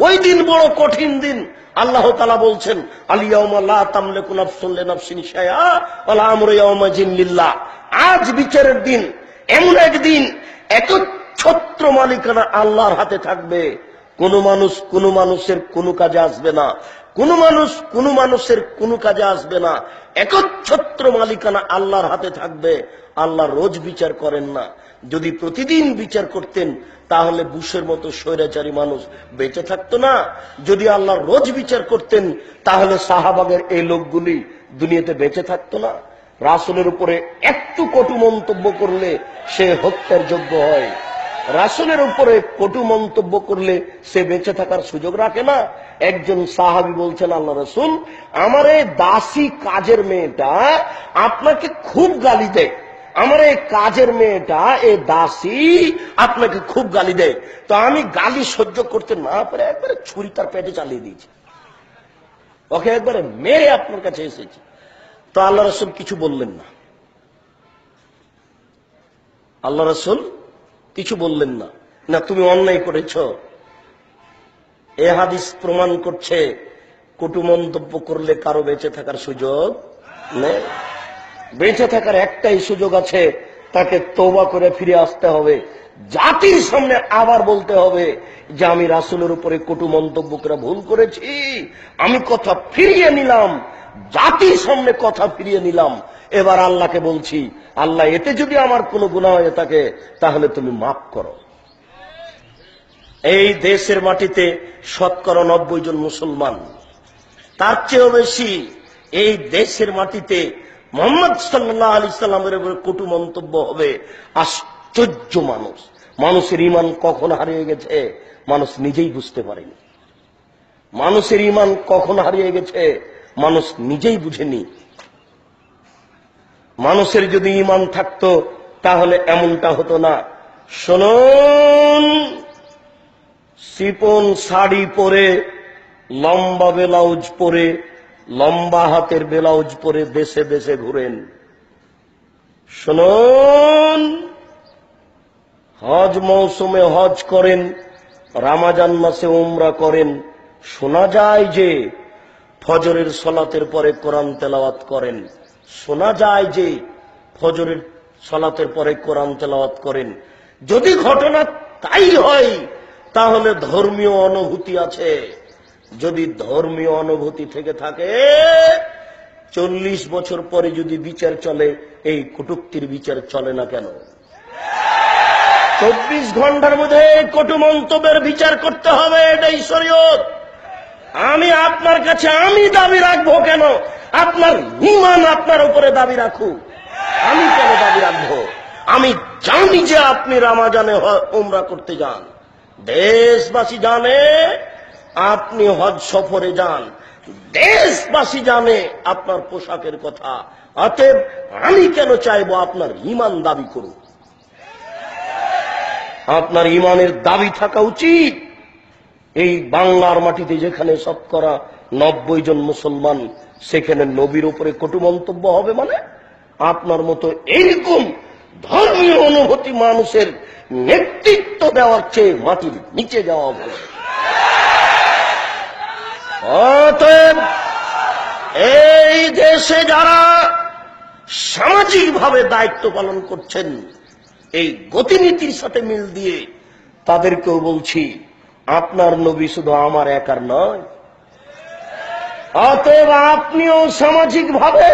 ওই দিন বড় কঠিন দিন। আল্লাহ তালা বলছেন আজ বিচারের দিন, এমন একদিন একচ্ছত্র মালিকানা আল্লাহর হাতে থাকবে। কোনো মানুষ কোন মানুষের কোনো কাজে আসবে না। কোন মানুষ, কোন মানুষের কোনো কাজে আসবে না। একচ্ছত্র মালিকানা আল্লাহর হাতে থাকবে। আল্লাহ রোজ বিচার করেন না। যদি প্রতিদিন বিচার করতেন, তাহলে বুশের মতো স্বৈরাচারী মানুষ বেঁচে থাকতো না। যদি আল্লাহ রোজ বিচার করতেন, তাহলে শাহবাগের এই লোকগুলি দুনিয়াতে বেঁচে থাকতো না। রাসুলের উপরে একটু কটু মন্তব্য করলে সে হত্যার যোগ্য হয়। রাসুলের উপরে কটু মন্তব্য করলে সে বেঁচে থাকার সুযোগ রাখে না। একজন সাহাবি বলছেন, আল্লাহ রসুল, আমার এই দাসী কাজের মেয়েটা আপনাকে খুব গালি দেয়। আমার এই কাজের মেয়েটা, এ দাসী আপনাকে খুব গালি দেয়। তো আমি গালি সহ্য করতে না পারে একবারে ছুরি তার পেটে চালিয়ে দিয়েছি। ওকে একবারে মেরে আপনার কাছে এসেছি। তো আল্লাহ রসুল কিছু বললেন না। আল্লাহ রসুল কিছু বললেন না। না, তুমি অন্যায় করেছ। এ হাদিস প্রমাণ করছে কটু মন্তব্য করলে কারও বেঁচে থাকার সুযোগ নেই। বেঁচে থাকার একটাই সুযোগ আছে, তাকে তোবা করে ফিরে আসতে হবে। জাতির সামনে আবার বলতে হবে যে, আমি রাসুলের উপরে কটু মন্তব্য করে ভুল করেছি, আমি কথা ফিরিয়ে নিলাম, জাতির সামনে কথা ফিরিয়ে নিলাম। এবার আল্লাহকে বলছি, আল্লাহ, এতে যদি আমার কোনো গুণা হয়ে থাকে, তাহলে তুমি মাফ করো। এই দেশের মাটিতে শতকরা নব্বই জন মুসলমান, তার চেয়েও বেশি এই দেশের মাটিতে মোহাম্মদ সাল্লাহ আলি সাল্লামের উপরে কটু মন্তব্য হবে, আশ্চর্য মানুষ। মানুষের ইমান কখন হারিয়ে গেছে, মানুষ নিজেই বুঝতে পারেনি। মানুষের ইমান কখন হারিয়ে গেছে, মানুষ নিজেই বুঝেনি। মানুষের যদি ইমান থাকতো, তাহলে এমনটা হতো না। শুনুন সিপন শাড়ি পরে, লম্বা ব্লাউজ পরে, লম্বা হাতের ব্লাউজ পরে দেশে দেশে ঘুরেন। শুনুন, হজ মৌসুমে হজ করেন, রামাজান মাসে উমরা করেন। শোনা যায় যে, ফজরের সলাতের পরে কোরআন তেলাওয়াত করেন। শোনা যায় যে ফজরের সলাতের পরে কোরআন তেলাওয়াত করেন। যদি ঘটনা তাই হয়, তাহলে ধর্মীয় অনুভূতি আছে। যদি ধর্মীয় অনুভূতি থেকে থাকে, চল্লিশ বছর পরে যদি বিচার চলে, এই কটুক্তির বিচার চলে না কেন? চব্বিশ ঘণ্টার মধ্যে কটু মন্তব্যের বিচার করতে হবে, এটাই শরীয়ত। আমি আপনার কাছে আমি দাবি রাখব কেন? আপনার ইমান আপনার উপরে দাবি রাখুক। আমি কেন দাবি রাখব? আমি জানি যে আপনি রামাজানে উমরা করতে যান। দেশবাসী জানে, আপনি হজ সফরে যান। দেশবাসী জানে আপনার পোশাকের কথা। অতএব আমি কেন চাইব আপনার ইমান দাবি করুন আপনার ইমানের দাবি থাকা উচিত। এই বাংলার মাটিতে যেখানে শতকরা নব্বই জন মুসলমান সেখানে নবীর উপরে কটু মন্তব্য হবে মানে? আপনার মতো এইরকম ধর্মীয় অনুভূতি মানুষের নেতৃত্ব দেওয়ার চেয়ে মাটির নিচে যাওয়া ভালো। অতএব এই দেশে যারা সামাজিকভাবে দায়িত্ব পালন করছেন, এই গতিনীতির সাথে মিল দিয়ে তাদেরকেও বলছি, আপনার নবী শুধু আমার একার নয় অতএব আপনিও সামাজিক ভাবে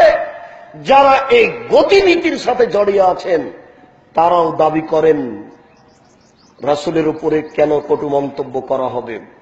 যারা এই গতিনীতির সাথে জড়িয়ে আছেন, তারাও দাবি করেন, রাসুলের উপরে কেন কটু মন্তব্য করা হবে?